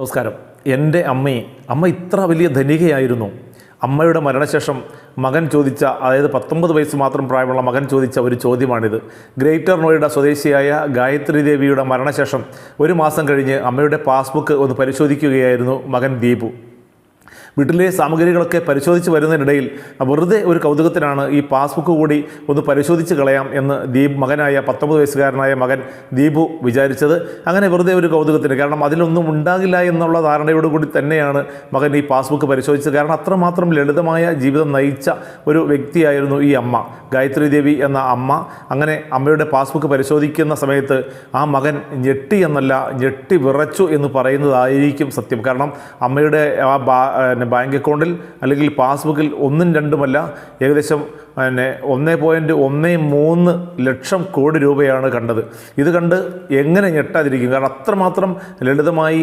നമസ്കാരം. എന്റെ അമ്മയെ അമ്മ ഇത്ര വലിയ ധനികയായിരുന്നു. അമ്മയുടെ മരണശേഷം മകൻ ചോദിച്ച അതായത് പത്തൊമ്പത് വയസ്സ് മാത്രം പ്രായമുള്ള മകൻ ചോദിച്ച ഒരു ചോദ്യമാണിത്. ഗ്രേറ്റർ നോയിഡ സ്വദേശിയായ ഗായത്രി ദേവിയുടെ മരണശേഷം ഒരു മാസം കഴിഞ്ഞ് അമ്മയുടെ പാസ്ബുക്ക് ഒന്ന് പരിശോധിക്കുകയായിരുന്നു മകൻ ദീപു. വീട്ടിലെ സാമഗ്രികളൊക്കെ പരിശോധിച്ച് വരുന്നതിനിടയിൽ വെറുതെ ഒരു കൗതുകത്തിനാണ് ഈ പാസ്ബുക്ക് കൂടി ഒന്ന് പരിശോധിച്ച് കളയാം എന്ന് ദീപ് മകനായ പത്തൊമ്പത് വയസ്സുകാരനായ മകൻ ദീപു വിചാരിച്ചത്. അങ്ങനെ വെറുതെ ഒരു കൗതുകത്തിന് കാരണം അതിലൊന്നും ഉണ്ടാകില്ല എന്നുള്ള ധാരണയോട് കൂടി തന്നെയാണ് മകൻ ഈ പാസ്ബുക്ക് പരിശോധിച്ചത്. കാരണം അത്രമാത്രം ലളിതമായ ജീവിതം നയിച്ച ഒരു വ്യക്തിയായിരുന്നു ഈ അമ്മ. ഗായത്രി ദേവി എന്ന അമ്മ അങ്ങനെ അമ്മയുടെ പാസ്ബുക്ക് പരിശോധിക്കുന്ന സമയത്ത് ആ മകൻ ഞെട്ടി എന്നല്ല ഞെട്ടി വിറച്ചു എന്ന് പറയുന്നതായിരിക്കും സത്യം. കാരണം അമ്മയുടെ ആ പിന്നെ ബാങ്ക് അക്കൗണ്ടിൽ അല്ലെങ്കിൽ പാസ്ബുക്കിൽ ഒന്നും രണ്ടുമല്ല ഏകദേശം പിന്നെ ഒന്ന് പോയിന്റ് ഒന്ന് മൂന്ന് ലക്ഷം കോടി രൂപയാണ് കണ്ടത്. ഇത് കണ്ട് എങ്ങനെ ഞെട്ടാതിരിക്കും? കാരണം അത്രമാത്രം ലളിതമായി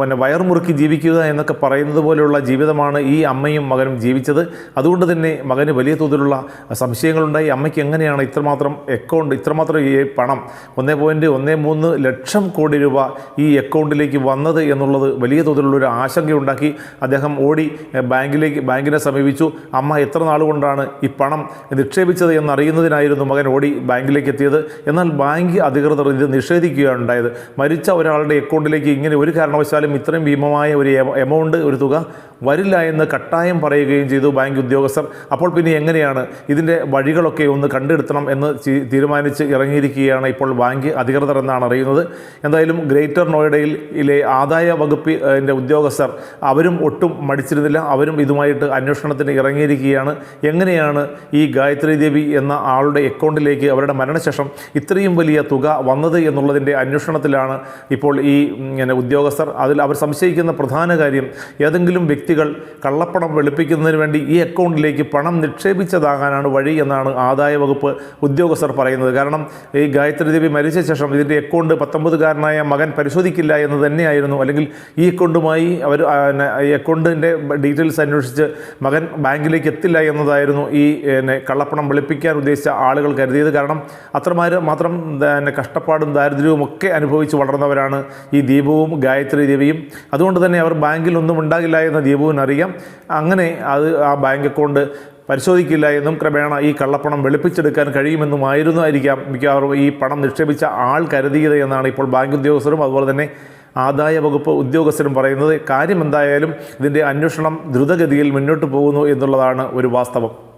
പിന്നെ വയർമുറുക്കി ജീവിക്കുക എന്നൊക്കെ പറയുന്നത് പോലെയുള്ള ജീവിതമാണ് ഈ അമ്മയും മകനും ജീവിച്ചത്. അതുകൊണ്ട് തന്നെ മകന് വലിയ തോതിലുള്ള സംശയങ്ങളുണ്ടായി. അമ്മയ്ക്ക് എങ്ങനെയാണ് ഇത്രമാത്രം അക്കൗണ്ട് ഇത്രമാത്രം ഈ പണം ഒന്ന് പോയിന്റ് ഒന്ന് മൂന്ന് ലക്ഷം കോടി രൂപ ഈ അക്കൗണ്ടിലേക്ക് വന്നത് എന്നുള്ളത് വലിയ തോതിലുള്ള ഒരു ആശങ്കയുണ്ടാക്കി അദ്ദേഹം ഓടി ബാങ്കിലേക്ക് ബാങ്കിനെ സമീപിച്ചു. അമ്മ എത്ര നാൾ കൊണ്ടാണ് ഈ പണം നിക്ഷേപിച്ചത് എന്നറിയുന്നതിനായിരുന്നു മകൻ ഓടി ബാങ്കിലേക്ക് എത്തിയത്. എന്നാൽ ബാങ്ക് അധികൃതർ ഇത് നിഷേധിക്കുകയാണ് ഉണ്ടായത് മരിച്ച ഒരാളുടെ അക്കൗണ്ടിലേക്ക് ഇങ്ങനെ ഒരു കാരണവശാലും ഇത്രയും ഭീമമായ ഒരു എമ- എമൗണ്ട് ഒരു തുക വരില്ല എന്ന് കട്ടായം പറയുകയും ചെയ്തു ബാങ്ക് ഉദ്യോഗസ്ഥർ. അപ്പോൾ പിന്നെ എങ്ങനെയാണ് ഇതിന്റെ വഴികളൊക്കെ ഒന്ന് കണ്ടെടുത്തണം എന്ന് തീരുമാനിച്ച് ഇറങ്ങിയിരിക്കുകയാണ് ഇപ്പോൾ ബാങ്ക് അധികൃതർ എന്നാണ് അറിയുന്നത്. എന്തായാലും ഗ്രേറ്റർ നോയിഡയിൽ ആദായ വകുപ്പിന്റെ ഉദ്യോഗസ്ഥർ അവരും ഒട്ടും മടിച്ചിരുന്നില്ല. അവരും ഇതുമായിട്ട് അന്വേഷണത്തിന് ഇറങ്ങിയിരിക്കുകയാണ്. എങ്ങനെയാണ് ഈ ഗായത്രി ദേവി എന്ന ആളുടെ അക്കൗണ്ടിലേക്ക് അവരുടെ മരണശേഷം ഇത്രയും വലിയ തുക വന്നത് എന്നുള്ളതിന്റെ അന്വേഷണത്തിലാണ് ഇപ്പോൾ ഈ ഇങ്ങനെ ഉദ്യോഗസ്ഥർ അതിൽ അവർ സംശയിക്കുന്ന പ്രധാന കാര്യം ഏതെങ്കിലും വ്യക്തികൾ കള്ളപ്പണം വെളുപ്പിക്കുന്നതിന് വേണ്ടി ഈ അക്കൗണ്ടിലേക്ക് പണം നിക്ഷേപിച്ചതാകാനാണ് വഴി എന്നാണ് ആദായ വകുപ്പ് ഉദ്യോഗസ്ഥർ പറയുന്നത്. കാരണം ഈ ഗായത്രി ദേവി മരിച്ച ശേഷം ഇതിന്റെ അക്കൗണ്ട് പത്തൊമ്പതുകാരനായ മകൻ പരിശോധിക്കില്ല എന്ന് തന്നെയായിരുന്നു. അല്ലെങ്കിൽ ഈ അക്കൗണ്ടുമായി അവർ ഈ പിന്നെ അക്കൗണ്ടിന്റെ ഡീറ്റെയിൽസ് അന്വേഷിച്ച് മകൻ ബാങ്കിലേക്ക് എത്തില്ല എന്നതായിരുന്നു ഈ പിന്നെ കള്ളപ്പണം വെളുപ്പിക്കാൻ ഉദ്ദേശിച്ച ആളുകൾ കരുതിയത്. കാരണം അത്രമാര് മാത്രം പിന്നെ കഷ്ടപ്പാടും ദാരിദ്ര്യവും ഒക്കെ അനുഭവിച്ച് വളർന്നവരാണ് ഈ ദീപവും ഗായത്രി ദേവിയും. അതുകൊണ്ട് തന്നെ അവർ ബാങ്കിൽ ഒന്നും ഉണ്ടാകില്ല എന്ന് ദീപുവിന് അറിയാം. അങ്ങനെ അത് ആ ബാങ്ക് അക്കൗണ്ട് പരിശോധിക്കില്ല എന്നും ക്രമേണ ഈ കള്ളപ്പണം വെളുപ്പിച്ചെടുക്കാൻ കഴിയുമെന്നുമായിരുന്നായിരിക്കാം മിക്കവാറും ഈ പണം നിക്ഷേപിച്ച ആൾ കരുതിയത് എന്നാണ് ഇപ്പോൾ ബാങ്ക് ഉദ്യോഗസ്ഥരും അതുപോലെ തന്നെ ആദായ വകുപ്പ് ഉദ്യോഗസ്ഥരും പറയുന്നത് കാര്യം എന്തായാലും ഇതിന്റെ അന്വേഷണം ദ്രുതഗതിയിൽ മുന്നോട്ട് പോകുന്നു എന്നുള്ളതാണ് ഒരു വാസ്തവം.